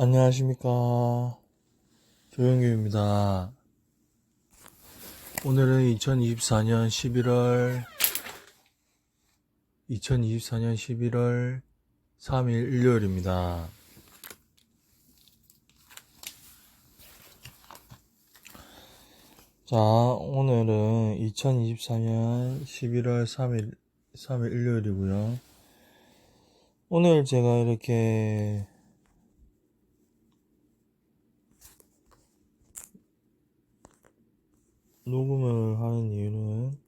안녕하십니까. 조영규입니다. 오늘은 2024년 11월, 2024년 11월 3일 일요일입니다. 자, 오늘은 2024년 11월 3일, 3일 일요일이고요. 오늘 제가 이렇게 녹음을 하는 이유는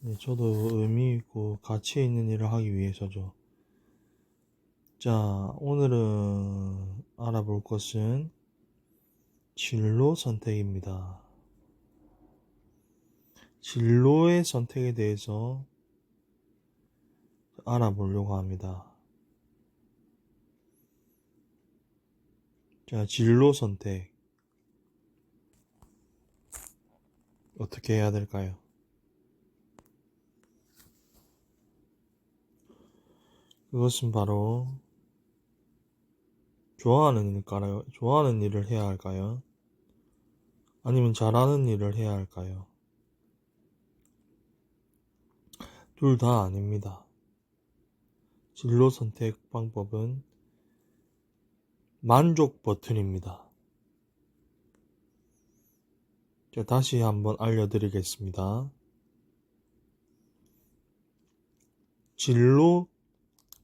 네, 저도 의미 있고 가치 있는 일을 하기 위해서죠. 자, 오늘은 알아볼 것은 진로 선택입니다. 진로의 선택에 대해서 알아보려고 합니다. 자, 진로 선택. 어떻게 해야 될까요? 그것은 바로 좋아하는 일까요? 좋아하는 일을 해야 할까요? 아니면 잘하는 일을 해야 할까요? 둘 다 아닙니다. 진로 선택 방법은 만족 버튼입니다. 자, 다시 한번 알려드리겠습니다. 진로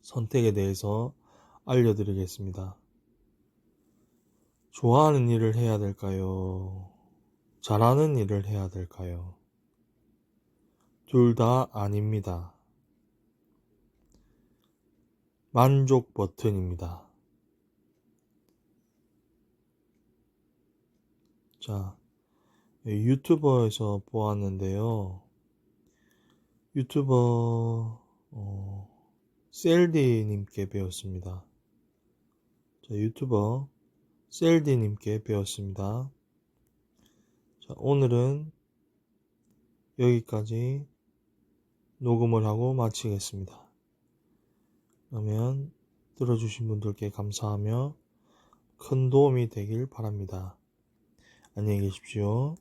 선택에 대해서 알려드리겠습니다. 좋아하는 일을 해야 될까요? 잘하는 일을 해야 될까요? 둘 다 아닙니다. 만족 버튼입니다. 자, 유튜버에서 보았는데요. 유튜버, 어, 셀디님께 배웠습니다. 자, 유튜버 셀디님께 배웠습니다. 자, 오늘은 여기까지 녹음을 하고 마치겠습니다. 그러면 들어주신 분들께 감사하며 큰 도움이 되길 바랍니다. 안녕히 계십시오.